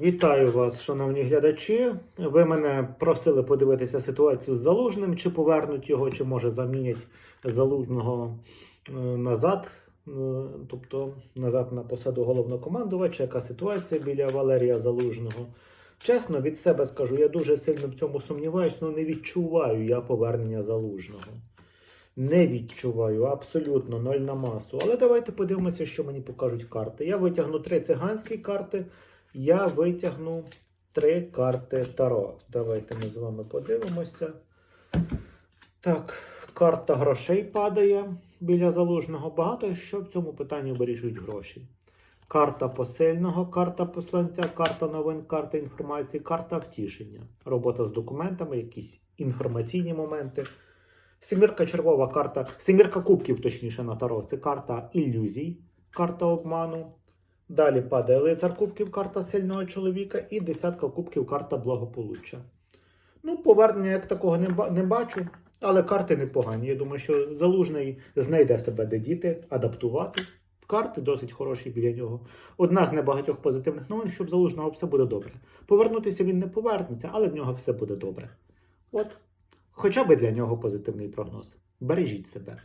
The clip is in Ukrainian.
Вітаю вас, шановні глядачі. Ви мене просили подивитися ситуацію з залужним, чи повернуть його, чи може замінять залужного е, назад, е, тобто назад на посаду головнокомандувача. Яка ситуація біля Валерія Залужного? Чесно, від себе скажу, я дуже сильно в цьому сумніваюся, але не відчуваю я повернення залужного. Не відчуваю абсолютно ноль на масу. Але давайте подивимося, що мені покажуть карти. Я витягну три циганські карти. Я витягну три карти Таро. Давайте ми з вами подивимося. Так, карта грошей падає біля залужного. Багато що в цьому питанні вирішують гроші. Карта посильного, карта посланця, карта новин, карта інформації, карта втішення. Робота з документами, якісь інформаційні моменти. Сімірка червова карта, сімірка кубків, точніше, на таро. Це карта ілюзій, карта обману. Далі падає лицар кубків, карта сильного чоловіка, і десятка кубків, карта благополуччя. Ну, повернення як такого не, не бачу, але карти непогані. Я думаю, що залужний знайде себе де діти, адаптувати. Карти досить хороші біля нього. Одна з небагатьох позитивних новин, що в залужного все буде добре. Повернутися він не повернеться, але в нього все буде добре. От, хоча б для нього позитивний прогноз. Бережіть себе.